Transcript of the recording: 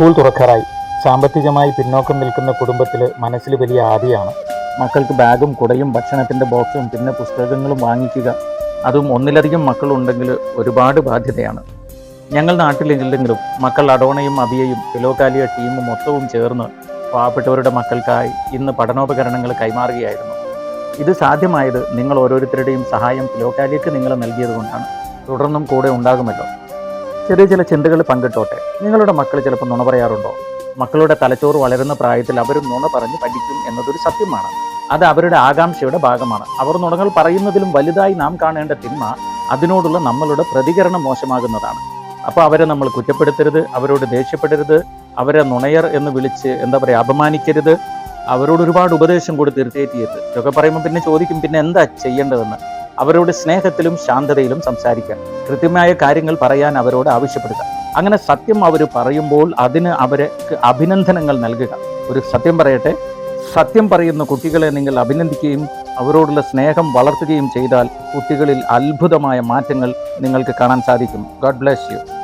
School തുറക്കാറായി. സാമ്പത്തികമായി പിന്നോക്കം നിൽക്കുന്ന കുടുംബത്തിൽ മനസ്സിൽ വലിയ ആദിയാണ്. മക്കൾക്ക് ബാഗും കുടയും ഭക്ഷണത്തിന്റെ ബോക്സും പിന്നെ പുസ്തകങ്ങളും വാങ്ങിക്കുക. അതും ഒന്നിലധികം മക്കളുണ്ടെങ്കിൽ ഒരുപാട് ബാധ്യതയാണ്. ഞങ്ങൾ നാട്ടിലില്ലെങ്കിലും മക്കൾ അഡോണയും അബിയയും ഫിലോകാലിയ ടീമും മൊത്തവും ചേർന്ന് പാവപ്പെട്ടവരുടെ മക്കൾക്കായി ഇന്ന് പഠനോപകരണങ്ങൾ കൈമാറുകയായിരുന്നു. ഇത് സാധ്യമായത് നിങ്ങൾ ഓരോരുത്തരുടെയും സഹായം ഫിലോകാലിയക്ക് നിങ്ങൾ നൽകിയതുകൊണ്ടാണ്. തുടർന്നും കൂടെ ഉണ്ടാകുമല്ലോ. ചെറിയ ചില ചിന്തകൾ പങ്കിട്ടോട്ടെ. നിങ്ങളുടെ മക്കൾ ചിലപ്പോൾ നുണ പറയാറുണ്ടോ? മക്കളുടെ തലച്ചോറ് വളരുന്ന പ്രായത്തിൽ അവരും നുണ പറഞ്ഞ് പഠിക്കും എന്നതൊരു സത്യമാണ്. അത് അവരുടെ ആകാംക്ഷയുടെ ഭാഗമാണ്. അവർ നുണകൾ പറയുന്നതിലും വലുതായി നാം കാണേണ്ട തിന്മ അതിനോടുള്ള നമ്മളുടെ പ്രതികരണം മോശമാകുന്നതാണ്. അപ്പോൾ അവരെ നമ്മൾ കുറ്റപ്പെടുത്തരുത് അവരോട് ദേഷ്യപ്പെടരുത് അവരെ നുണയർ എന്ന് വിളിച്ച് എന്താ പറയുക അപമാനിക്കരുത്. അവരോട് ഒരുപാട് ഉപദേശം കൊടുത്ത് ഇറിറ്റേറ്റ് ചെയ്യരുത് ഇതൊക്കെ പറയുമ്പോൾ പിന്നെ ചോദിക്കും പിന്നെ എന്താ ചെയ്യേണ്ടതെന്ന്. അവരോട് സ്നേഹത്തിലും ശാന്തതയിലും സംസാരിക്കാൻ കൃത്യമായ കാര്യങ്ങൾ പറയാൻ അവരോട് ആവശ്യപ്പെടുക. അങ്ങനെ സത്യം അവർ പറയുമ്പോൾ അതിന് അവർക്ക് അഭിനന്ദനങ്ങൾ നൽകുക. ഒരു സത്യം പറയട്ടെ സത്യം പറയുന്ന കുട്ടികളെ നിങ്ങൾ അഭിനന്ദിക്കുകയും അവരോടുള്ള സ്നേഹം വളർത്തുകയും ചെയ്താൽ കുട്ടികളിൽ അത്ഭുതമായ മാറ്റങ്ങൾ നിങ്ങൾക്ക് കാണാൻ സാധിക്കും. God bless you